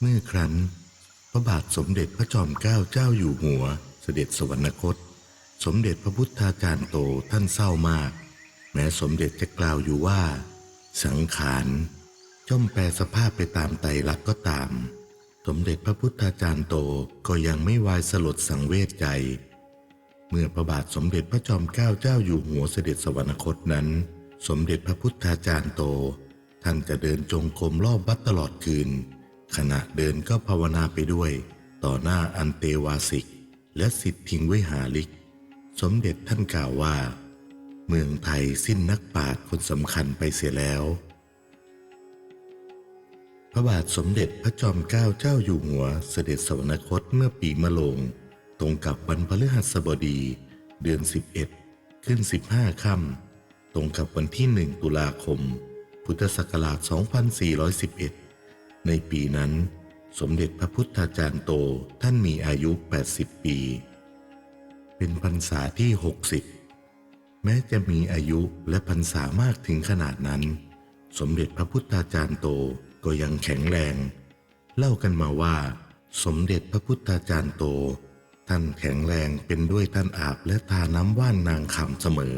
เมื่อครั้น พระบาทสมเด็จพระจอมเกล้าเจ้าอยู่หัว เสด็จสวรรคต สมเด็จพระพุทธาจารย์โตท่านเศร้ามาก แม้สมเด็จจะกล่าวอยู่ว่า สังขารย่อมแปรสภาพไปตามไตรลักษณ์ก็ตาม สมเด็จพระพุทธาจารย์โตก็ยังไม่วายสลดสังเวชใจ เมื่อพระบาทสมเด็จพระจอมเกล้าเจ้าอยู่หัวเสด็จสวรรคตนั้น สมเด็จพระพุทธาจารย์โต ท่านจะเดินจงกรมรอบวัดตลอดคืน ขณะเดินก็ภาวนาไปด้วย ต่อหน้าอันเตวาสิก และสิทธิงวิหาริก สมเด็จท่านกล่าวว่า เมืองไทยสิ้นนักปราชญ์คนสำคัญไปเสียแล้ว พระบาทสมเด็จพระจอมเกล้าเจ้าอยู่หัวเสด็จสวรรคตเมื่อปีมะโรงตรงกับวันพฤหัสบดี เดือน 11 ขึ้น 15ค่ำตรงกับวันที่ 1 ตุลาคม พุทธศักราช 2411 ในปีนั้น สมเด็จพระพุทธาจารย์โตท่านมีอายุ 80 ปี เป็นพรรษาที่ 60 แม้จะมีอายุและพรรษามากถึงขนาดนั้น สมเด็จพระพุทธาจารย์โตก็ยังแข็งแรง เล่ากันมาว่า สมเด็จพระพุทธาจารย์โต ท่านแข็งแรงเป็นด้วยท่านอาบและทาน้ำว่านนางคำเสมอ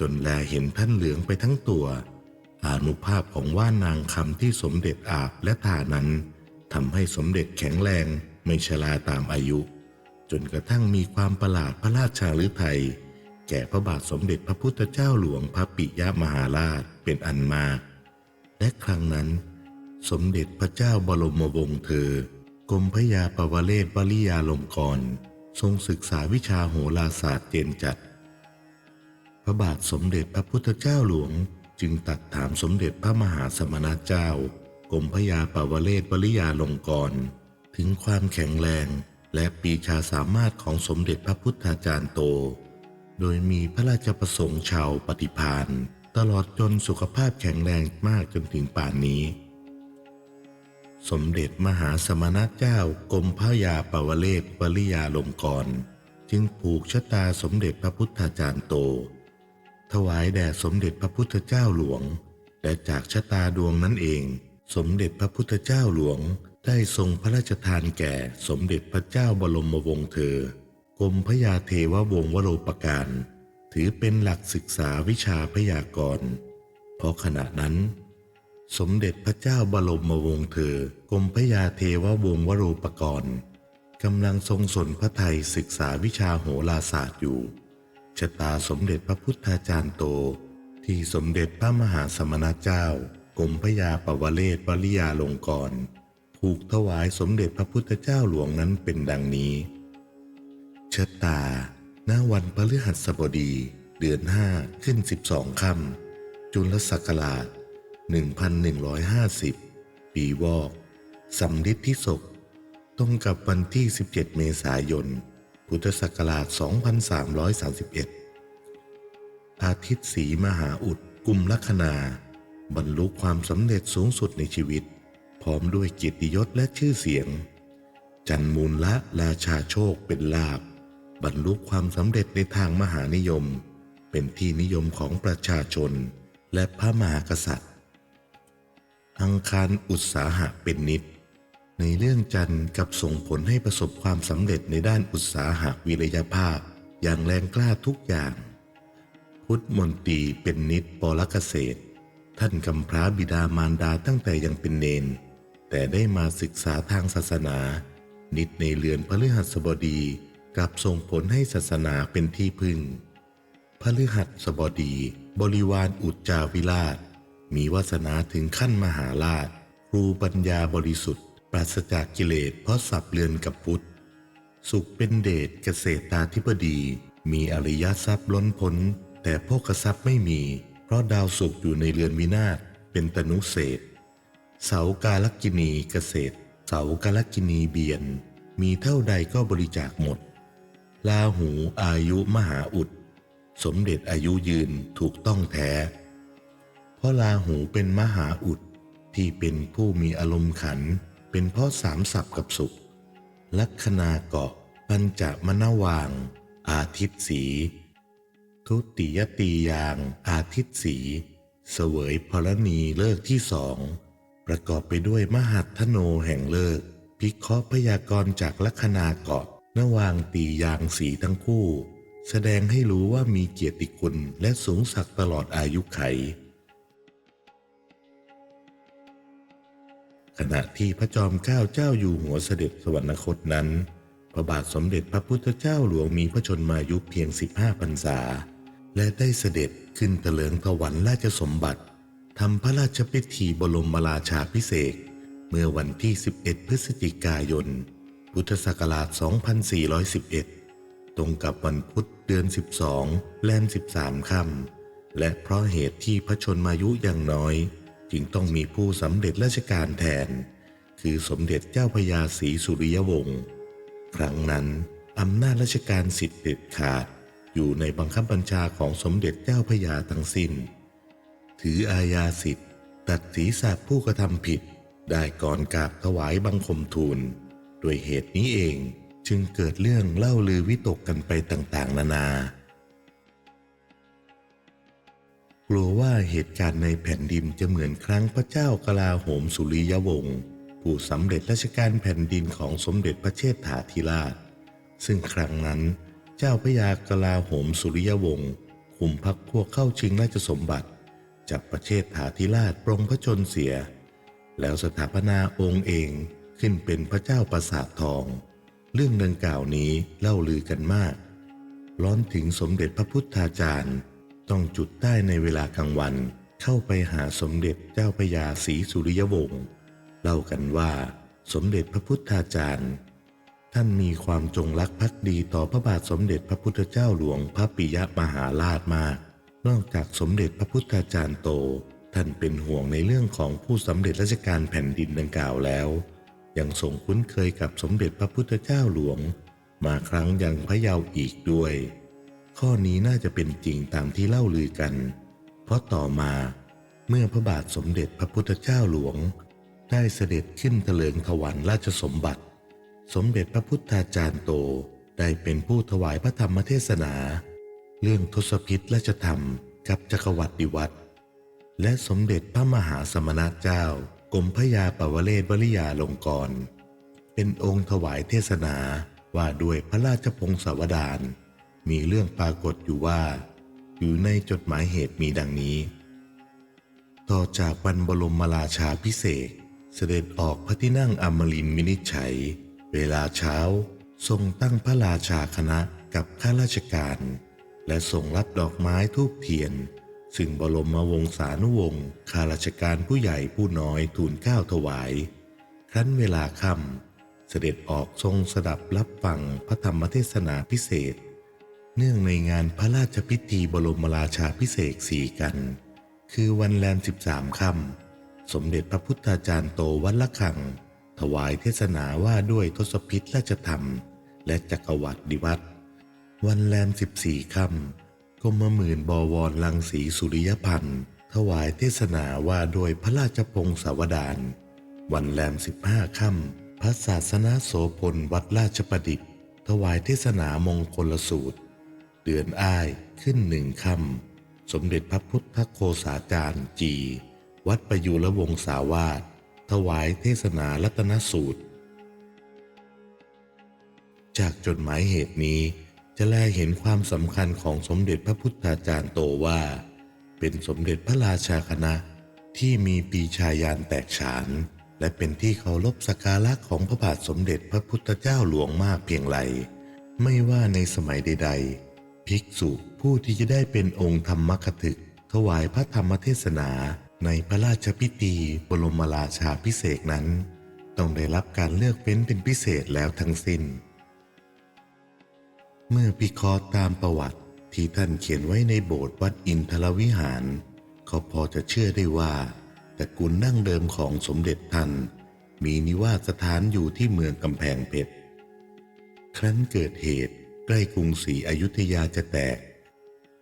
จนแลเห็นท่านเหลืองไปทั้งตัว อานุภาพของว่านนางคำที่สมเด็จอาบและทานั้นทำให้สมเด็จแข็งแรงไม่ชราตามอายุ จนกระทั่งมีความประหลาดพระราชาฤทัยแก่พระบาทสมเด็จพระพุทธเจ้าหลวงพระปิยมหาราชเป็นอันมาก และครั้งนั้น สมเด็จพระเจ้าบรมวงศ์เธอกรมพระยาปวเรศวริยาลงกรทรงศึกษาวิชาโหราศาสตร์เจนจัด พระบาทสมเด็จพระพุทธเจ้าหลวง จึงตัดถามสมเด็จพระมหาสมณเจ้ากรมพระยาปวเรศวริยาลงกรณ์ถึงความแข็งแรงและปีชาสามารถของสมเด็จพระพุทธาจารย์โต โดยมีพระราชประสงค์ชาวปฏิพานตลอดจนสุขภาพแข็งแรงมากจนถึงป่านนี้ สมเด็จมหาสมณเจ้ากรมพระยาปวเรศวริยาลงกรณ์จึงผูกชะตาสมเด็จพระพุทธาจารย์โต ถวายแด่สมเด็จพระพุทธเจ้าหลวง และจากชะตาดวงนั้นเอง สมเด็จพระพุทธเจ้าหลวง ได้ทรงพระราชทานแก่สมเด็จพระเจ้าบรมวงศ์เธอกรมพระยาเทววงวโรปการ ถือเป็นหลักศึกษาวิชาพยากรณ์เพราะขณะนั้น สมเด็จพระเจ้าบรมวงศ์เธอกรมพระยาเทววงวโรปกรณ์กำลังทรงสนพระไทยศึกษาวิชาโหราศาสตร์อยู่ ชะตาสมเด็จพระพุทธาจารย์โต ที่สมเด็จพระมหาสมณเจ้ากรมพระยาปวเรศวริยาลงกรผูกถวายสมเด็จพระพุทธเจ้าหลวงนั้นเป็นดังนี้ชะตาณวันพฤหัสบดี เดือนห้าขึ้น12ค่ำจุลศักราช 1150 ปีวอกสำลิดที่ศกตรงกับวันที่ 17 เมษายน พุทธศักราช 2331 อาทิตย์สีมหาอุดกุมลัคนา บรรลุความสำเร็จสูงสุดในชีวิต พร้อมด้วยเกียรติยศและชื่อเสียง จันมูลละราชาโชคเป็นลาบบรรลุความสำเร็จในทางมหานิยม เป็นที่นิยมของประชาชนและพระมหากษัตริย์ อังคารอุตสาหะเป็นนิด ในเรื่องจันทร์กับส่งผลให้ประสบความสำเร็จในด้านอุตสาหะวิริยภาพ อย่างแรงกล้าทุกอย่าง พุทธมนตรีเป็นนิดปรเกษตร ท่านกำพร้าบิดามารดาตั้งแต่ยังเป็นเนน แต่ได้มาศึกษาทางศาสนา นิดในเรือนพฤหัสบดีกลับส่งผลให้ศาสนาเป็นที่พึ่ง พฤหัสบดี บริวารอุจจาวิราช มีวาสนาถึงขั้นมหาราช ครูปัญญาบริสุทธิ์ ปราศจากกิเลสเพราะสับเรือนกับพุทธ สุขเป็นเดชเกษตราธิบดี มีอริยทรัพย์ล้นพ้น แต่โภคทรัพย์ไม่มี เพราะดาวสุขอยู่ในเรือนวินาศเป็นตนุเศษเสากาลกินีเกษตร เสากาลกินีเบียน มีเท่าใดก็บริจาคหมด ลาหูอายุมหาอุด สมเด็จอายุยืนถูกต้องแท้ เพราะลาหูเป็นมหาอุดที่เป็นผู้มีอารมณ์ขัน เป็นเพราะสามสับกับสุข ลัคนาเกาะปัญจมนวาง อาทิตย์สี ทุติยตียาง อาทิตย์สีเสวยพรณีเลิกที่สอง ประกอบไปด้วยมหัทโนแห่งเลิก พิเคราะห์พยากรณ์จากลัคนาเกาะนวางตียางสีทั้งคู่ แสดงให้รู้ว่ามีเกียรติคุณและสูงศักดิ์ตลอดอายุไข ขณะที่พระจอมเกล้าเจ้าอยู่หัวเสด็จสวรรคตนั้น พระบาทสมเด็จพระพุทธเจ้าหลวงมีพระชนมายุเพียง 15พรรษา และได้เสด็จขึ้นเถลิงถวันราชสมบัติทำพระราชพิธีบรมราชาพิเศษเมื่อวันที่ 11 พฤศจิกายน พุทธศักราช 2411 ตรงกับวันพุธเดือน 12แลม13 ค่ำและเพราะเหตุที่พระชนมายุอย่างน้อย จึงต้องมีผู้สำเร็จราชการแทน คือสมเด็จเจ้าพระยาศรีสุริยวงศ์ครั้งนั้นอำนาจราชการสิทธิเด็ดขาดอยู่ในบังคับบัญชาของสมเด็จเจ้าพระยาทั้งสิ้น ถืออาญาสิทธิ์ตัดศีรษะผู้กระทำผิด ได้ก่อนกราบถวายบังคมทูลด้วยเหตุนี้เองจึงเกิดเรื่องเล่าลือวิตกกันไปต่างๆ นานา กลัวว่าเหตุการณ์ในแผ่นดินจะเหมือนครั้งพระเจ้ากลาโหมสุริยวงศ์ผู้สำเร็จราชการแผ่นดินของสมเด็จพระเชษฐาธิราช ซึ่งครั้งนั้นเจ้าพระยากลาโหมสุริยวงศ์คุมพักพวกเข้าชิงราชสมบัติจับประเชษฐาธิราชปรงพระชนเสีย แล้วสถาปนาองค์เองขึ้นเป็นพระเจ้าประสาททอง เรื่องดังกล่าวนี้เล่าลือกันมาก ร้อนถึงสมเด็จพระพุทธาจารย์ ต้องจุดได้ในเวลากลางวันเข้าไปหาสมเด็จเจ้าพระยาศรีสุริยวงศ์เล่ากันว่าสมเด็จพระพุทธาจารย์ ท่านมีความจงรักภักดีต่อพระบาทสมเด็จพระพุทธเจ้าหลวงพระปิยมหาราชมาก นอกจากสมเด็จพระพุทธาจารย์โต ท่านเป็นห่วงในเรื่องของผู้สำเร็จราชการแผ่นดินดังกล่าวแล้ว ยังทรงคุ้นเคยกับสมเด็จพระพุทธเจ้าหลวง มาครั้งยังพระเยาว์อีกด้วย ข้อนี้น่าจะเป็นจริงตามที่เล่าลือกัน เพราะต่อมาเมื่อพระบาทสมเด็จพระพุทธเจ้าหลวง ได้เสด็จขึ้นเถลิงถวันราชสมบัติ สมเด็จพระพุทธาจารย์โตได้เป็นผู้ถวายพระธรรมเทศนา เรื่องทศพิษราชธรรมกับจักรวรรดิวัตรและสมเด็จพระมหาสมณเจ้ากรมพระยาปวเรศวริยาลงกร เป็นองค์ถวายเทศนาว่าด้วยพระราชพงศาวดาร มีเรื่องปรากฏอยู่ว่า อยู่ในจดหมายเหตุมีดังนี้ ต่อจากวันบรมราชาพิเศษเสด็จออกพระที่นั่งอมรินทร์วินิจฉัย เวลาเช้า ทรงตั้งพระราชาคณะกับข้าราชการ และทรงรับดอกไม้ทูบเทียน ซึ่งบรมมวงศานุวงศ์ข้าราชการผู้ใหญ่ผู้น้อยทูลก้าวถวาย ครั้นเวลาค่ำเสด็จออกทรงสดับรับฟังพระธรรมเทศนาพิเศษ เนื่องในงานพระราชพิธีบรมราชาพิเศษสี่กัน คือวันแรมสิบสามค่ำสมเด็จพระพุทธาจารย์โตวัดละคัง ถวายเทศนาว่าด้วยทศพิษราชธรรม และจักรวรรดิวัตรวันแรมสิบสี่ค่ำกรมหมื่นบวรลังสีสุริยพันธ์ถวายเทศนาว่าด้วยพระราชพงศาวดารวันแรมสิบห้าค่ำพระศาสนาโสพลวัดราชประดิษฐ์ ถวายเทศนามงคลสูตร เดือนอ้ายขึ้นหนึ่งค่ำสมเด็จพระพุทธโคสาจารย์จี วัดประยุรวงศาวาสถวายเทศนารัตนสูตร จากจดหมายเหตุนี้จะแลเห็นความสำคัญของสมเด็จพระพุทธาจารย์โตว่า เป็นสมเด็จพระราชาคณะที่มีปีชายานแตกฉาน และเป็นที่เคารพสักการะของพระบาทสมเด็จพระพุทธเจ้าหลวงมากเพียงไร ไม่ว่าในสมัยใดๆ ภิกษุผู้ที่จะได้เป็นองค์ธรรมคถึก ถวายพระธรรมเทศนาในพระราชพิธีบรมราชาพิเศษนั้น ต้องได้รับการเลือกเฟ้นเป็นพิเศษแล้วทั้งสิ้น เมื่อพิคราะห์ตามประวัติที่ท่านเขียนไว้ในโบสถ์วัดอินทรวิหาร ก็พอจะเชื่อได้ว่าตระกูลนั่งเดิมของสมเด็จท่านมีนิวาสถานอยู่ที่เมืองกำแพงเพชร ครั้นเกิดเหตุ ใกล้กรุงศรีอยุธยาจะแตก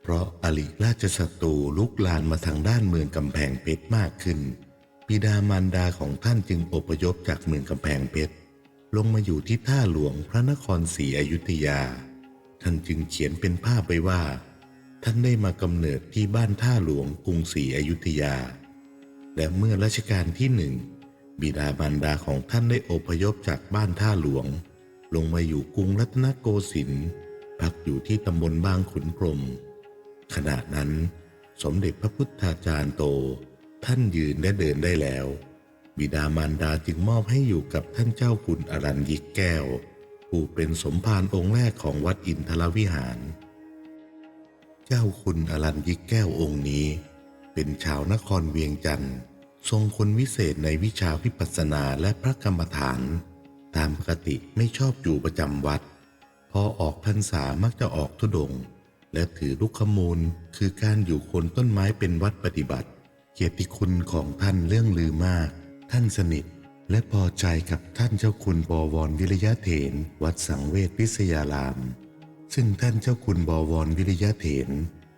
เพราะอลิราชศัตรูลุกลานมาทางด้านเมืองกำแพงเพชรมากขึ้นบิดามารดาของท่านจึงอพยพจากเมืองกำแพงเพชรลงมาอยู่ที่ท่าหลวงพระนครศรีอยุธยา ท่านจึงเขียนเป็นภาพไว้ว่า ท่านได้มากำเนิดที่บ้านท่าหลวงกรุงศรีอยุธยา และเมื่อรัชกาลที่หนึ่งบิดามารดาของท่านได้อพยพจากบ้านท่าหลวง ลงมาอยู่กรุงรัตนโกสินทร์พักอยู่ที่ตำบลบางขุนพรมขณะนั้น สมเด็จพระพุทธาจารย์โต ท่านยืนและเดินได้แล้ว บิดามารดาจึงมอบให้อยู่กับท่านเจ้าคุณอรัญยิกแก้ว ผู้เป็นสมภารองค์แรกของวัดอินทรวิหาร เจ้าคุณอรัญยิกแก้วองค์นี้ เป็นชาวนครเวียงจันทร์ทรงคนวิเศษในวิชาวิปัสสนาและพระกรรมฐาน ตามปกติไม่ชอบอยู่ประจำวัด พอออกพรรษามักจะออกทุดง และถือลูกขมูลคือการอยู่คนต้นไม้เป็นวัดปฏิบัติ เกียรติคุณของท่านเรื่องลือมาก ท่านสนิทและพอใจกับท่านเจ้าคุณบวรวิริยะเถรวัดสังเวชพิษยาราม ซึ่งท่านเจ้าคุณบวรวิริยะเถร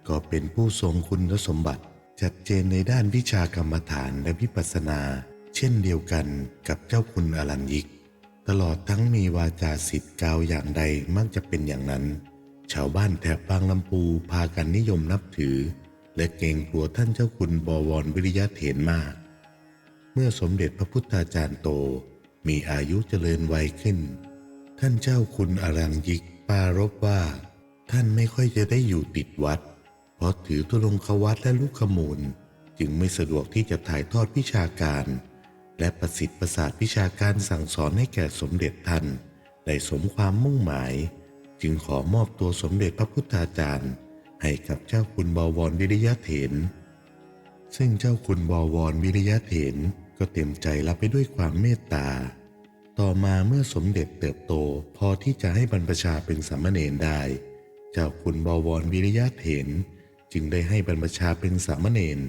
ก็เป็นผู้ทรงคุณสมบัติ ชัดเจนในด้านวิชากรรมฐานและวิปัสสนา เช่นเดียวกันกับเจ้าคุณอรัญยิก ตลอดทั้งมีวาจาสิทธิ์กล่าวอย่างใดมักจะเป็นอย่างนั้น ชาวบ้านแถบบางลำพูพากันนิยมนับถือ และเกรงกลัวท่านเจ้าคุณบวรวิริยะเถรมาก เมื่อสมเด็จพระพุทธาจารย์โตมีอายุเจริญวัยขึ้น ท่านเจ้าคุณอรัญยิกปรารบว่า ท่านไม่ค่อยจะได้อยู่ติดวัด เพราะถือตุลงควัตและลูกขมูล จึงไม่สะดวกที่จะถ่ายทอดวิชาการ และประสิทธิ์ประสาทวิชาการสั่งสอนให้แก่สมเด็จท่านได้สมความมุ่งหมาย จึงขอมอบตัวสมเด็จพระพุทธาจารย์ ให้กับเจ้าคุณบวรวิริยะเถรซึ่งเจ้าคุณบวรวิริยะเถรก็เต็มใจรับไปด้วยความเมตตา ต่อมาเมื่อสมเด็จเติบโตพอที่จะให้บรรพชาเป็นสามเณรได้ เจ้าคุณบวรวิริยะเถรจึงได้ให้บรรพชาเป็นสามเณร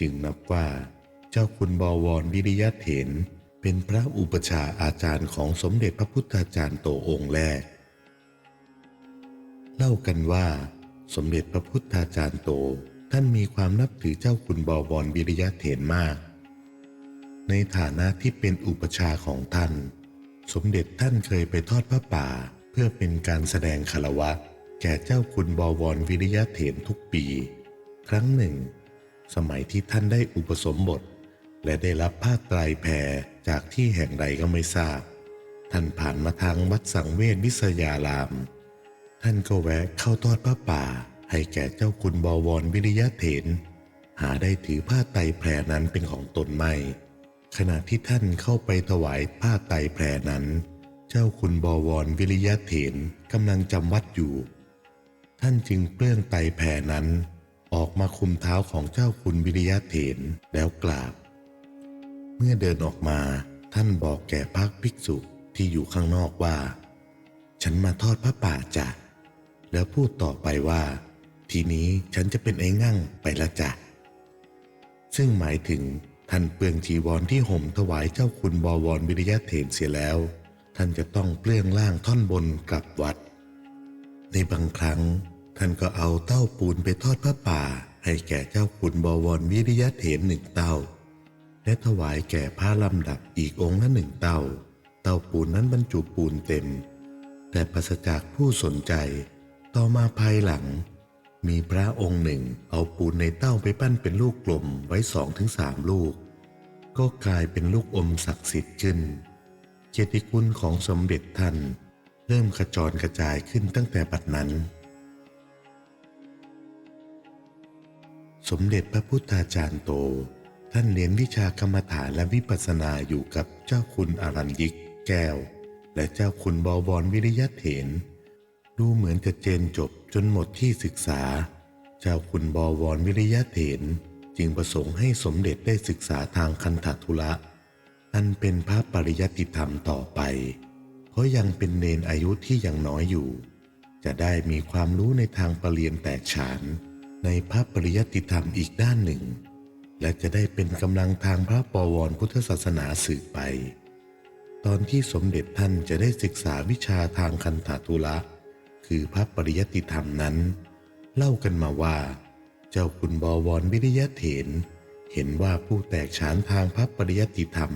จึงนับว่า จ้าคุณบวรวิริยะเถรเป็นพระอุปชาอาจารย์ของสมเด็จพระพุทธาจารย์โตองค์แรก เล่ากันว่าสมเด็จพระพุทธาจารย์โตท่านมีความนับถือเจ้าคุณบวรวิริยะเถรมาก ในฐานะที่เป็นอุปชาของท่าน สมเด็จท่านเคยไปทอดพระป่าเพื่อเป็นการแสดงคารวะ แก่เจ้าคุณบวรวิริยะเถรทุกปี ครั้งหนึ่ง สมัยที่ท่านได้อุปสมบท และได้รับผ้าไตรแพรจากที่แห่งใดก็ไม่ทราบ ท่านผ่านมาทางวัดสังเวชวิสยาราม ท่านก็แวะเข้าทอดพระป่า ให้แก่เจ้าคุณบวรวิริยะเถรหาได้ถือผ้าไตรแพรนั้นเป็นของตนไม่ขณะที่ท่านเข้าไปถวายผ้าไตรแพรนั้น เจ้าคุณบวรวิริยะเถรกำลังจำวัดอยู่ ท่านจึงเปลื้องไตรแพรนั้น ออกมาคุมเท้าของเจ้าคุณวิริยะเถรแล้วกราบ เมื่อเดินออกมาท่านบอกแก่พักภิกษุที่อยู่ข้างนอกว่า ฉันมาทอดพระป่าจ้ะแล้วพูดต่อไปว่า ทีนี้ฉันจะเป็นไอ้งั่งไปละจ้ะซึ่งหมายถึงท่านเปลืองจีวรที่ห่มถวายเจ้าคุณบวรวิริยะเถรเสียแล้ว ท่านจะต้องเปลื้องล่างท่อนบนกลับวัด ในบางครั้ง ท่านก็เอาเต้าปูนไปทอดพระป่า ให้แก่เจ้าคุณบวรวิริยะเถรหนึ่งเต้า และถวายแก่พระลำดับอีกองค์ละหนึ่งเตาเตาปูนนั้นบรรจุปูนเต็ม แต่ปราศจากผู้สนใจ ต่อมาภายหลัง มีพระองค์หนึ่งเอาปูนในเต้าไปปั้นเป็นลูกกลมไว้สองถึงสามลูก ก็กลายเป็นลูกอมศักดิ์สิทธิ์ขึ้นเกียรติคุณของสมเด็จท่านเริ่มขจรกระจายขึ้นตั้งแต่บัดนั้น สมเด็จพระพุทธาจารย์โต ท่านเรียนวิชากรรมฐานและวิปัสสนาอยู่กับเจ้าคุณอรัญยิกแก้ว และเจ้าคุณบวรวิริยะเถรดูเหมือนจะเจนจบจนหมดที่ศึกษา เจ้าคุณบวรวิริยะเถรจึงประสงค์ให้สมเด็จได้ศึกษาทางคันธทุระอันเป็นพระปริยัติธรรมต่อไป เพราะยังเป็นเนนอายุที่ยังน้อยอยู่ จะได้มีความรู้ในทางปรริยนแตกฉานในพระปริยัติธรรมอีกด้านหนึ่ง และจะได้เป็นกำลังทางพระปวรพุทธศาสนาสืบไป ตอนที่สมเด็จท่านจะได้ศึกษาวิชาทางคันธทุระ คือพระปริยติธรรมนั้น เล่ากันมาว่า เจ้าคุณบวรวิริยะเถรเห็นว่าผู้แตกฉานทางพระปริยติธรรม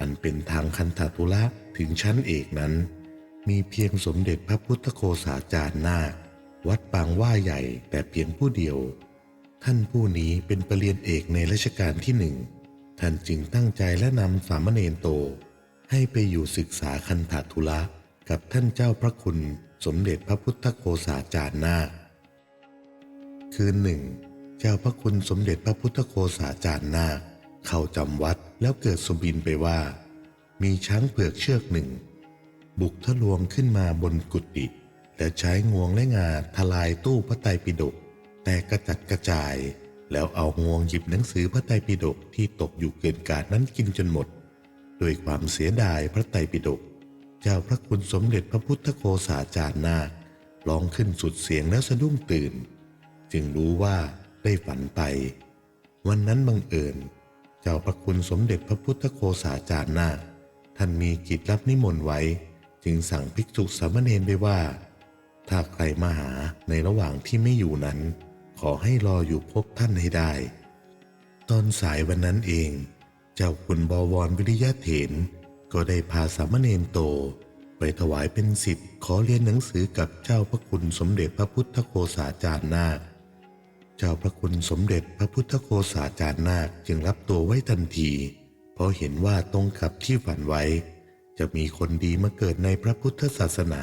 อันเป็นทางคันธทุระถึงชั้นเอกนั้น มีเพียงสมเด็จพระพุทธโฆษาจารย์นาควัดปางว่าใหญ่แต่เพียงผู้เดียว ท่านผู้นี้เป็นประเริญญาเอกในรัชกาลที่หนึ่ง ท่านจึงตั้งใจและนำสามเณรโต ให้ไปอยู่ศึกษาคันธทุระกับท่านเจ้าพระคุณสมเด็จพระพุทธโฆษาจารย์นาคคืนหนึ่ง เจ้าพระคุณสมเด็จพระพุทธโฆษาจารย์นาคเข้าจำวัดแล้วเกิดสมบินไปว่า มีช้างเผือกเชือกหนึ่ง บุกทะลวงขึ้นมาบนกุฏิและใช้งวงและงาทลายตู้พระไตรปิฎก แต่กระจัดกระจาย แล้วเอางวงหยิบหนังสือพระไตรปิฎกที่ตกอยู่เกินกาดนั้นกินจนหมดด้วยความเสียดายพระไตรปิฎกเจ้าพระคุณสมเด็จพระพุทธโฆษาจารย์นาคร้องขึ้นสุดเสียงแล้วสะดุ้งตื่น จึงรู้ว่าได้ฝันไป วันนั้นบังเอิญ เจ้าพระคุณสมเด็จพระพุทธโฆษาจารย์นาคท่านมีกิจรับนิมนต์ไว้ จึงสั่งภิกษุสามเณรไปว่า ถ้าใครมาหาในระหว่างที่ไม่อยู่นั้น อให้รออยู่พบท่านให้ได้ ตอนสายวันนั้นเอง เจ้าคุณบวรวิริยะเถนก็ได้พาสามเณรโต ไปถวายเป็นสิทธิ์ขอเรียนหนังสือกับเจ้าพระคุณสมเด็จพระพุทธโฆษาจารย์นาค เจ้าพระคุณสมเด็จพระพุทธโฆษาจารย์นาคจึงรับตัวไว้ทันที เพราะเห็นว่าตรงกับที่ฝันไว้ จะมีคนดีมาเกิดในพระพุทธศาสนา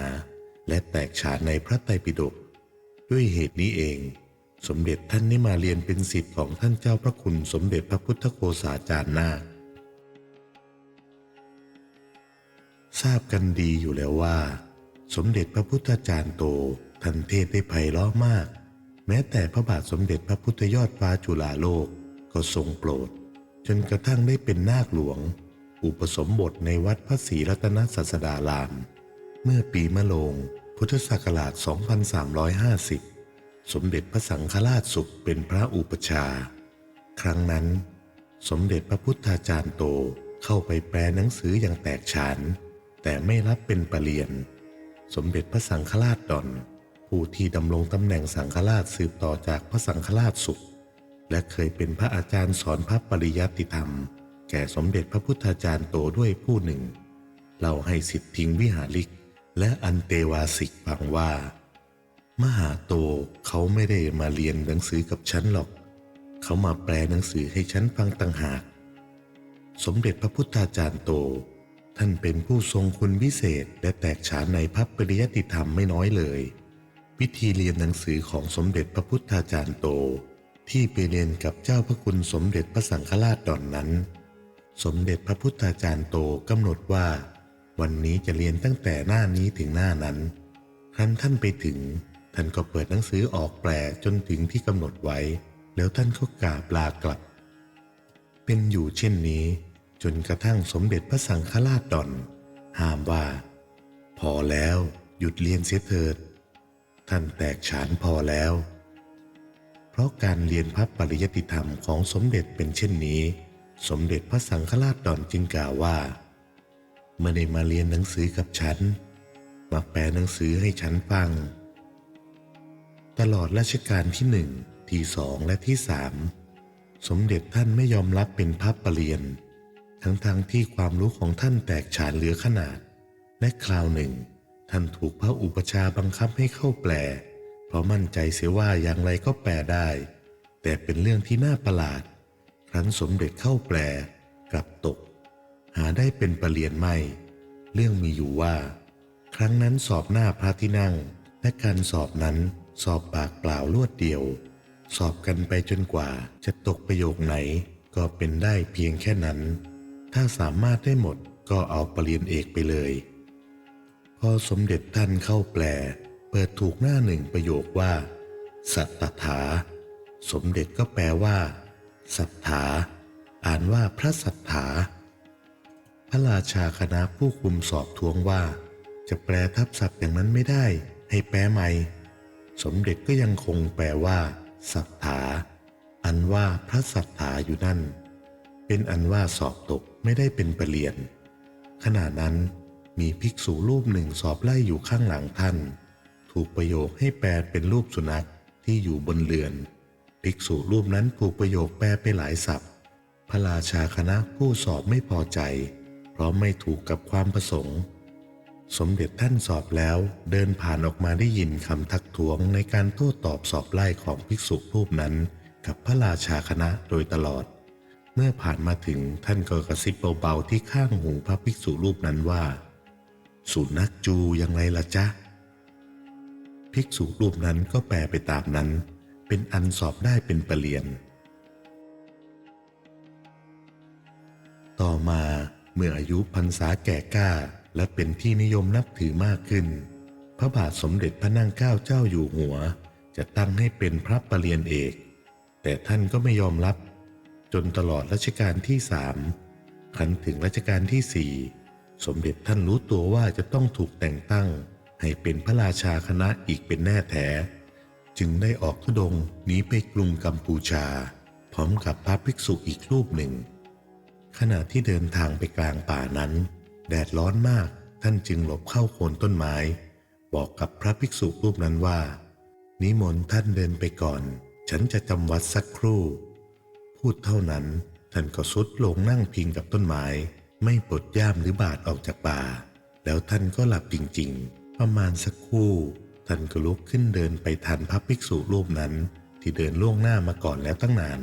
และแตกฉานในพระไตรปิฎกด้วยเหตุนี้เอง สมเด็จท่านได้มาเรียนเป็นศิษย์ของท่านเจ้าพระคุณสมเด็จพระพุทธโฆษาจารย์นาคทราบกันดีอยู่แล้วว่า สมเด็จพระพุทธจารย์โตท่านเทศได้ไพเราะมาก แม้แต่พระบาทสมเด็จพระพุทธยอดฟ้าจุฬาโลกก็ทรงโปรด จนกระทั่งได้เป็นนาคหลวง อุปสมบทในวัดพระศรีรัตนศาสดาราม เมื่อปีมะโรงพุทธศักราช 2350 สมเด็จพระสังฆราชสุขเป็นพระอุปชา ครั้งนั้น สมเด็จพระพุทธาจารย์โตเข้าไปแปลหนังสืออย่างแตกฉาน แต่ไม่รับเป็นปรเริญญาสมเด็จพระสังฆราชดอนผู้ที่ดำรงตำแหน่งสังฆราชสืบต่อจากพระสังฆราชสุข และเคยเป็นพระอาจารย์สอนพระปริยัติธรรม แก่สมเด็จพระพุทธาจารย์โตด้วยผู้หนึ่งเล่าให้สิทธิงวิหาริก และอันเตวาสิกฟังว่า มหาโตเขาไม่ได้มาเรียนหนังสือกับฉันหรอก เขามาแปลหนังสือให้ฉันฟังต่างหาก สมเด็จพระพุทธาจารย์โต ท่านเป็นผู้ทรงคุณวิเศษและแตกฉานในพระปริยติธรรมไม่น้อยเลย วิธีเรียนหนังสือของสมเด็จพระพุทธาจารย์โต ที่ไปเรียนกับเจ้าพระคุณสมเด็จพระสังฆราชดอนนั้น สมเด็จพระพุทธาจารย์โตกำหนดว่า วันนี้จะเรียนตั้งแต่หน้านี้ถึงหน้านั้นครั้นท่านไปถึง ท่านก็เปิดหนังสือออกแปลจนถึงที่กำหนดไว้ แล้วท่านก็กราบลากลับ เป็นอยู่เช่นนี้ จนกระทั่งสมเด็จพระสังฆราชดอนห้ามว่า พอแล้วหยุดเรียนเสียเถิด ท่านแตกฉานพอแล้ว เพราะการเรียนพระปริยติธรรมของสมเด็จเป็นเช่นนี้ สมเด็จพระสังฆราชดอนจึงกล่าวว่าไม่ได้มาเรียนหนังสือกับฉัน มาแปลหนังสือให้ฉันฟัง ตลอดรัชกาลที่หนึ่งที่สองและที่สามสมเด็จท่านไม่ยอมรับเป็นพระปรริญญาทั้งๆทที่ความรู้ของท่านแตกฉานเหลือขนาด และคราวหนึ่ง ท่านถูกพระอุปชาบังคับให้เข้าแปล เพราะมั่นใจเสียว่าอย่างไรก็แปลได้ แต่เป็นเรื่องที่น่าประหลาด ครั้นสมเด็จเข้าแปลกลับตก หาได้เป็นปรริญญาไม่ เรื่องมีอยู่ว่า ครั้งนั้นสอบหน้าพระที่นั่งและการสอบนั้น สอบปากเปล่ารวดเดียว สอบกันไปจนกว่าจะตกประโยคไหน ก็เป็นได้เพียงแค่นั้น ถ้าสามารถได้หมดก็เอาปรริญญาเอกไปเลย พอสมเด็จท่านเข้าแปล เปิดถูกหน้าหนึ่งประโยคว่า สัตตถา สมเด็จก็แปลว่า สัทธา อ่านว่าพระสัทธาพระราชาคณะผู้คุมสอบทวงว่า จะแปลทับศัพท์อย่างนั้นไม่ได้ ให้แปลใหม่ สมเด็จก็ยังคงแปลว่าสัทธาอันว่าพระสัทธาอยู่นั่น เป็นอันว่าสอบตกไม่ได้เป็นประเรียน ขณะนั้นมีภิกษุรูปหนึ่งสอบไล่อยู่ข้างหลังท่าน ถูกประโยคให้แปลเป็นรูปสุนัขที่อยู่บนเรือน ภิกษุรูปนั้นถูกประโยคแปลไปหลายศัพท์ พระราชาคณะผู้สอบไม่พอใจ เพราะไม่ถูกกับความประสงค์ สมเด็จท่านสอบแล้วเดินผ่านออกมาได้ยินคำทักท้วงในการโต้ตอบสอบไล่ของภิกษุรูปนั้น กับพระราชาคณะโดยตลอด เมื่อผ่านมาถึงท่านก็กระซิบเบาๆที่ข้างหูพระภิกษุรูปนั้นว่า สุนัขจูยังไงล่ะจ๊ะ ภิกษุรูปนั้นก็แปลไปตามนั้น เป็นอันสอบได้เป็นประเรียน ต่อมาเมื่ออายุพรรษาแก่กล้า และเป็นที่นิยมนับถือมากขึ้น พระบาทสมเด็จพระนั่งเกล้าเจ้าอยู่หัว จะตั้งให้เป็นพระประเรียนเอก แต่ท่านก็ไม่ยอมรับ จนตลอดรัชกาลที่สามขันถึงรัชกาลที่สี่สมเด็จท่านรู้ตัวว่าจะต้องถูกแต่งตั้ง ให้เป็นพระราชาคณะอีกเป็นแน่แท้ จึงได้ออกทุดงหนีไปกรุงกัมพูชา พร้อมกับพระภิกษุอีกรูปหนึ่ง ขณะที่เดินทางไปกลางป่านั้น แดดร้อนมากท่านจึงหลบเข้าโคนต้นไม้ บอกกับพระภิกษุรูปนั้นว่า นิมนต์ท่านเดินไปก่อน ฉันจะจำวัดสักครู่ พูดเท่านั้นท่านก็สุดลงนั่งพิงกับต้นไม้ ไม่ปลดย่ามหรือบาดออกจากป่า แล้วท่านก็หลับจริงๆ ประมาณสักครู่ ท่านก็ลุกขึ้นเดินไปทันพระภิกษุรูปนั้น ที่เดินล่วงหน้ามาก่อนแล้วตั้งนาน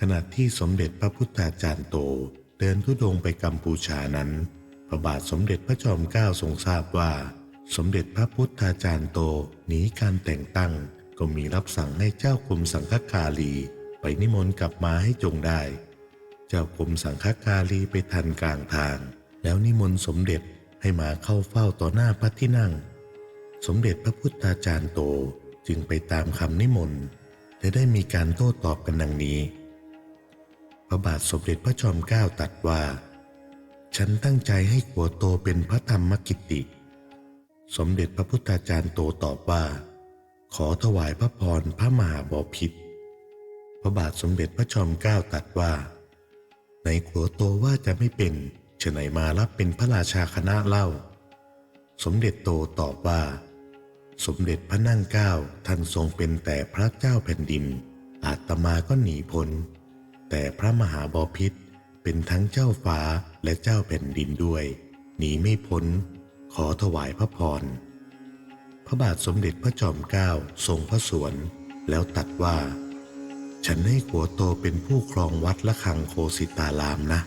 ขณะที่สมเด็จพระพุทธาจารย์โต เดินทุดงไปกัมพูชานั้น พระบาทสมเด็จพระจอมเกล้าทรงทราบว่า สมเด็จพระพุทธาจารย์โตหนีการแต่งตั้ง ก็มีรับสั่งให้เจ้ากรมสังฆกาลี ไปนิมนต์กลับมาให้จงได้ เจ้ากรมสังฆกาลีไปทันกลางทาง แล้วนิมนต์สมเด็จให้มาเข้าเฝ้าต่อหน้าพระที่นั่ง สมเด็จพระพุทธาจารย์โตจึงไปตามคำนิมนต์และได้มีการโต้ตอบกันดังนี้ พระบาทสมเด็จพระจอมเกล้าตรัสว่า ฉันตั้งใจให้ขัวโตเป็นพระธรรมกิตติ สมเด็จพระพุทธาจารย์โตตอบว่า ขอถวายพระพรพระมหาบอพิตรพระบาทสมเด็จพระจอมเกล้าตรัสว่า ในขัวโตว่าจะไม่เป็นฉไหนมารับเป็นพระราชาคณะเล่า สมเด็จโตตอบว่า สมเด็จพระนั่งเกล้าท่านทรงเป็นแต่พระเจ้าแผ่นดิน อาตมาก็หนีพ้น แต่พระมหาบพิษเป็นทั้งเจ้าฟ้าและเจ้าแผ่นดินด้วย หนีไม่พ้น ขอถวายพระพร พระบาทสมเด็จพระจอมเกล้าทรงพระสวน แล้วตัดว่า ฉันให้ขัวโตเป็นผู้ครองวัดละคังโคสิตารามนะ